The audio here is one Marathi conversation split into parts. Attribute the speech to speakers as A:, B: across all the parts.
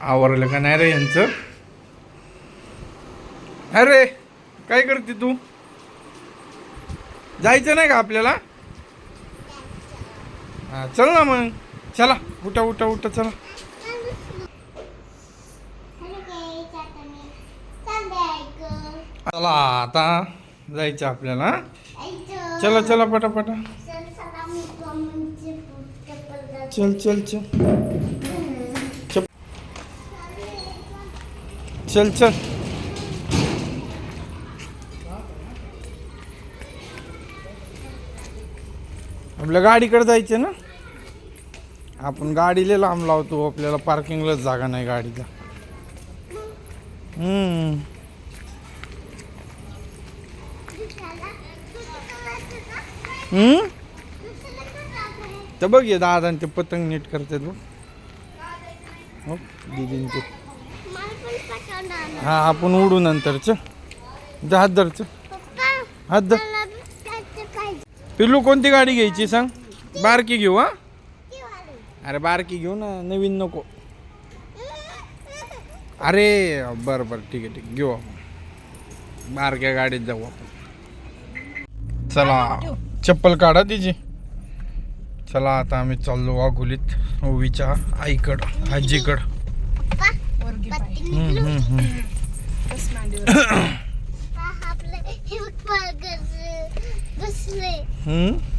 A: आवरलं का? नाही रे यांचं. अरे काय करते तू? जायचं नाही का आपल्याला? हा चल ना मग. चला उठा उठा उठा चला. चला आता जायचं आपल्याला. चला चला पटापटा. चल चल चल. चल चल. आपल्या गाडीकडे जायचं ना? आपण गाडीला लांब लावतो आपल्याला पार्किंगलाच जागा नाही गाडीला. हम्म. हम्म? तर बघ ये दादा ते पतंग नीट करतात बघ. हो हा आपण उडू नंतरच. जा हात धरच. हात धर. पिल्लू कोणती गाडी घ्यायची सांग? बारकी घेऊ हा? अरे बारकी घेऊ ना नवीन नको. अरे बरं बरं ठीक आहे ठीक घेऊ आपण. बारक्या गाडीत जाऊ आपण. चला चप्पल काढा तिची. चला आता आम्ही चाललो वाघोलीत. ओवीच्या आईकडं आजीकडं. हम्म, हम्म, हम्म.
B: बसले
A: हम्म?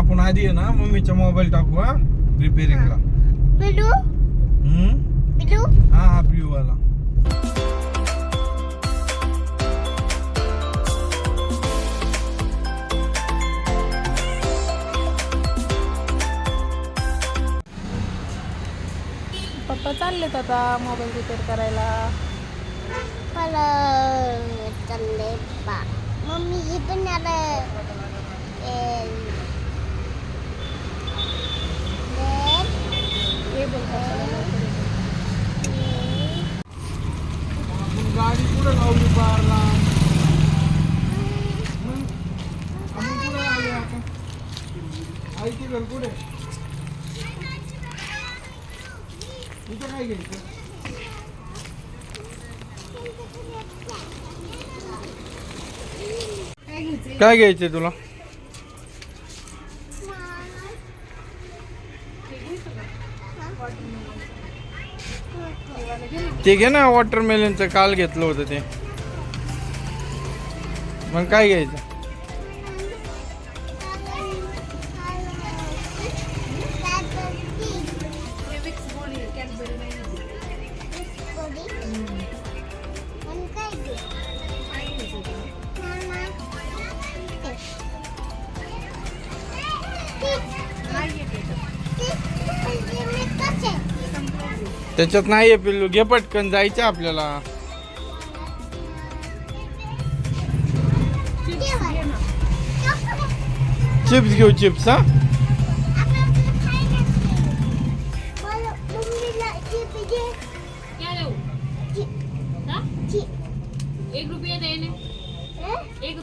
A: आपण आधी आहे ना मम्मीचा मोबाईल टाकू हा? रिपेअरिंगला
B: बिलू?
A: हम्म?
B: बिलू?
A: हा हा ब्ल्यू वाला
C: पप्पा चाललेत आता मोबाईल रिपेअर करायला.
B: मला चालले बा. मम्मी हे पण आलं
C: हे बोलतात
A: आपण गाडी कुठं लावली बारला हं? आपण कुठे आले आता आयती घर कुठे इथं काय घ्यायचं काय घ्यायचंय तुला ते घे ना वॉटरमेलनचं काल घेतलं होतं ते. मग काय घ्यायचं? त्याच्यात नाही पिल्लू. घे पटकन जायचं आपल्याला. चिप्स घेऊ चिप्स हा? एक रुपया देने एक